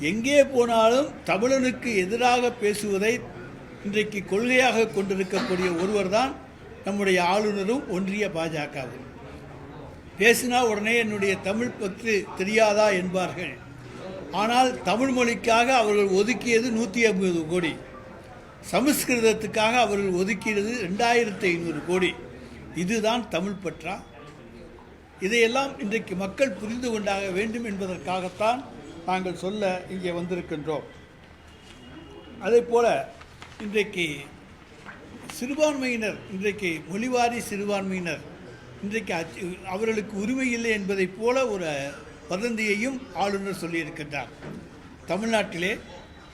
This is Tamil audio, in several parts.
எங்கே போனாலும் தமிழனுக்கு எதிராக பேசுவதை இன்றைக்கு கொள்கையாக கொண்டிருக்கக்கூடிய ஒருவர் தான் நம்முடைய ஆளுநரும் ஒன்றிய பாஜகவும். பேசினா உடனே என்னுடைய தமிழ் பற்று தெரியாதா என்பார்கள். ஆனால் தமிழ் மொழிக்காக அவர்கள் ஒதுக்கியது நூற்றி ஐம்பது கோடி. சமஸ்கிருதத்துக்காக அவர்கள் ஒதுக்கியது ரெண்டாயிரத்தி ஐநூறு கோடி. இதுதான் தமிழ் பற்றா? இதையெல்லாம் இன்றைக்கு மக்கள் புரிந்து கொண்டாக வேண்டும் என்பதற்காகத்தான் நாங்கள் சொல்ல இங்கே வந்திருக்கின்றோம். அதே போல் இன்றைக்கு சிறுபான்மையினர் இன்றைக்கு மொழிவாரி சிறுபான்மையினர் இன்றைக்கு அவர்களுக்கு உரிமை இல்லை என்பதைப் போல ஒரு வதந்தியையும் ஆளுநர் சொல்லியிருக்கின்றார். தமிழ்நாட்டிலே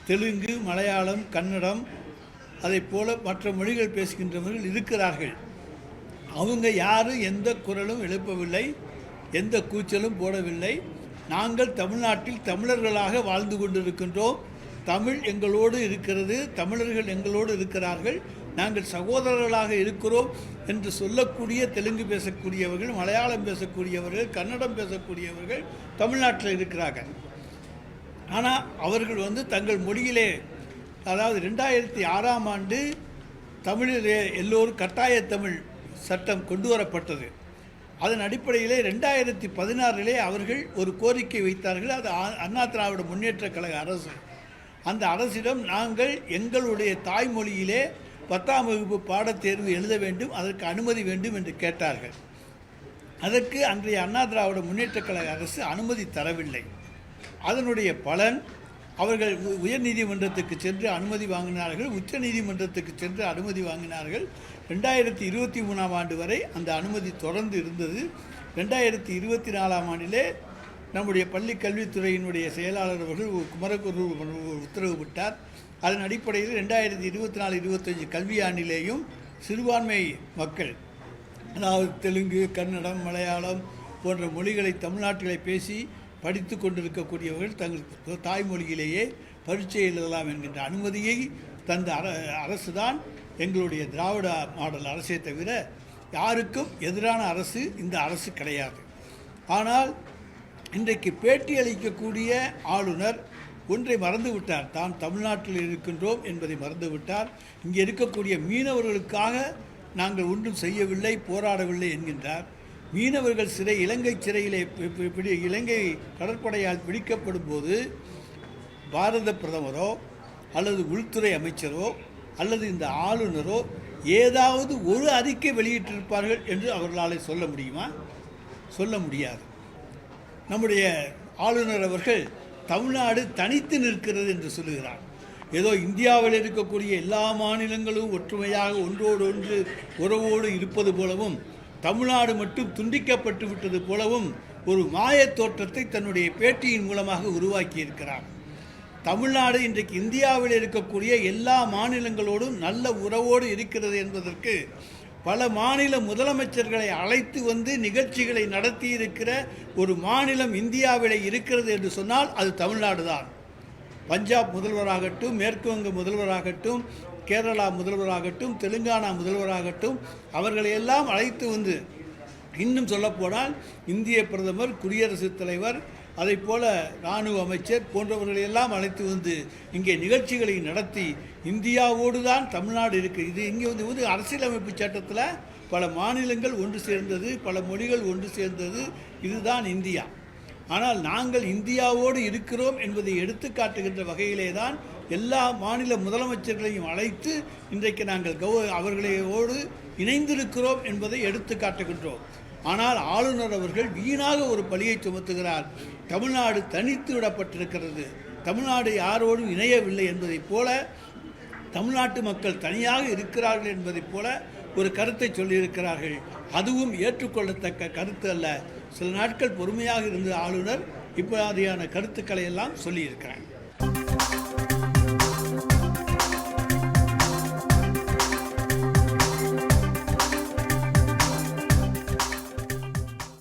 தெலுங்கு மலையாளம் கன்னடம் அதைப் போல மற்ற மொழிகள் பேசுகின்றவர்கள் இருக்கிறார்கள். அவங்க யாரும் எந்த குரலும் எழுப்பவில்லை எந்த கூச்சலும் போடவில்லை. நாங்கள் தமிழ்நாட்டில் தமிழர்களாக வாழ்ந்து கொண்டிருக்கின்றோம். தமிழ் எங்களோடு இருக்கிறது தமிழர்கள் எங்களோடு இருக்கிறார்கள். நாங்கள் சகோதரர்களாக இருக்கிறோம் என்று சொல்லக்கூடிய தெலுங்கு பேசக்கூடியவர்கள் மலையாளம் பேசக்கூடியவர்கள் கன்னடம் பேசக்கூடியவர்கள் தமிழ்நாட்டில் இருக்கிறார்கள். ஆனால் அவர்கள் வந்து தங்கள் மொழியிலே அதாவது ரெண்டாயிரத்தி ஆறாம் ஆண்டு தமிழிலே எல்லோரும் கட்டாய தமிழ் சட்டம் கொண்டு வரப்பட்டது. அதன் அடிப்படையிலே ரெண்டாயிரத்தி பதினாறிலே அவர்கள் ஒரு கோரிக்கை வைத்தார்கள். அது அண்ணா திராவிட முன்னேற்ற கழக அரசு. அந்த அரசிடம் நாங்கள் எங்களுடைய தாய்மொழியிலே பத்தாம் வகுப்பு பாடத்தேர்வு எழுத வேண்டும் அதற்கு அனுமதி வேண்டும் என்று கேட்டார்கள். அதற்கு அன்றைய அண்ணா திராவிட முன்னேற்றக் கழக அரசு அனுமதி தரவில்லை. அதனுடைய பலன் அவர்கள் உ- உயர்நீதிமன்றத்துக்கு சென்று அனுமதி வாங்கினார்கள் உச்ச நீதிமன்றத்துக்கு சென்று அனுமதி வாங்கினார்கள். ரெண்டாயிரத்தி இருபத்தி மூணாம் ஆண்டு வரை அந்த அனுமதி தொடர்ந்து இருந்தது. ரெண்டாயிரத்தி இருபத்தி நாலாம் ஆண்டிலே நம்முடைய பள்ளி கல்வித்துறையினுடைய செயலாளர் அவர்கள் குமரகுரு உத்தரவு விட்டார். அதன் அடிப்படையில் ரெண்டாயிரத்தி இருபத்தி நாலு இருபத்தஞ்சு கல்வியாண்டிலேயும் சிறுபான்மை மக்கள் அதாவது தெலுங்கு கன்னடம் மலையாளம் போன்ற மொழிகளை தமிழ்நாட்டிலே பேசி படித்து கொண்டிருக்கக்கூடியவர்கள் தங்கள் தாய்மொழியிலேயே பரீட்சை எழுதலாம் என்கின்ற அனுமதியை தந்த அர அரசு தான் எங்களுடைய திராவிட மாடல் அரசே தவிர யாருக்கும் எதிரான அரசு இந்த அரசு கிடையாது. ஆனால் இன்றைக்கு பேட்டி அளிக்கக்கூடிய ஆளுநர் ஒன்றை மறந்துவிட்டார். தான் தமிழ்நாட்டில் இருக்கின்றோம் என்பதை மறந்துவிட்டார். இங்கே இருக்கக்கூடிய மீனவர்களுக்காக நாங்கள் ஒன்றும் செய்யவில்லை போராடவில்லை என்கின்றார். மீனவர்கள் சிறை இலங்கை சிறையிலே பி- பிடி இலங்கை கடற்படையால் பிடிக்கப்படும் போது பாரத பிரதமரோ அல்லது உள்துறை அமைச்சரோ அல்லது இந்த ஆளுநரோ ஏதாவது ஒரு அறிக்கை வெளியிட்டிருப்பார்கள் என்று அவர்களால் சொல்ல முடியுமா? சொல்ல முடியாது. நம்முடைய ஆளுநர் அவர்கள் தமிழ்நாடு தனித்து நிற்கிறது என்று சொல்லுகிறார். ஏதோ இந்தியாவில் இருக்கக்கூடிய எல்லா மாநிலங்களும் ஒற்றுமையாக ஒன்றோடு ஒன்று உறவோடு இருப்பது போலவும் தமிழ்நாடு மட்டும் துண்டிக்கப்பட்டு விட்டது போலவும் ஒரு மாயத் தோற்றத்தை தன்னுடைய பேட்டியின் மூலமாக உருவாக்கியிருக்கிறார். தமிழ்நாடு இன்றைக்கு இந்தியாவில் இருக்கக்கூடிய எல்லா மாநிலங்களோடும் நல்ல உறவோடு இருக்கிறது என்பதற்கு பல மாநில முதலமைச்சர்களை அழைத்து வந்து நிகழ்ச்சிகளை நடத்தி இருக்கிற ஒரு மாநிலம் இந்தியாவிலே இருக்கிறது என்று சொன்னால் அது தமிழ்நாடு தான் பஞ்சாப் முதல்வராகட்டும் மேற்கு வங்க முதல்வராகட்டும் கேரளா முதல்வராகட்டும் தெலுங்கானா முதல்வராகட்டும் அவர்களை எல்லாம் அழைத்து வந்து இன்னும் சொல்லப்போனால் இந்திய பிரதமர் குடியரசுத் தலைவர் அதைப் போல இராணுவ அமைச்சர் போன்றவர்களையெல்லாம் அழைத்து வந்து இங்கே நிகழ்ச்சிகளை நடத்தி இந்தியாவோடு தான் தமிழ்நாடு இருக்குது இது இங்கே வந்து வந்து அரசியலமைப்பு சட்டத்தில் பல மாநிலங்கள் ஒன்று சேர்ந்தது பல மொழிகள் ஒன்று சேர்ந்தது இதுதான் இந்தியா. ஆனால் நாங்கள் இந்தியாவோடு இருக்கிறோம் என்பதை எடுத்து காட்டுகின்ற வகையிலே தான் எல்லா மாநில முதலமைச்சர்களையும் அழைத்து இன்றைக்கு நாங்கள் கௌ அவர்களையோடு இணைந்திருக்கிறோம் என்பதை எடுத்து காட்டுகின்றோம். ஆனால் ஆளுநர் அவர்கள் வீணாக ஒரு பழியை சுமத்துகிறார். தமிழ்நாடு தனித்து விடப்பட்டிருக்கிறது. தமிழ்நாடு யாரோடும் இணையவில்லை என்பதைப் போல தமிழ்நாட்டு மக்கள் தனியாக இருக்கிறார்கள் என்பதைப் போல ஒரு கருத்தை சொல்லியிருக்கிறார்கள். அதுவும் ஏற்றுக்கொள்ளத்தக்க கருத்து அல்ல. சில நாட்கள் பொறுமையாக இருந்த ஆளுநர் இப்படியான கருத்துக்களை எல்லாம் சொல்லியிருக்கிறார்.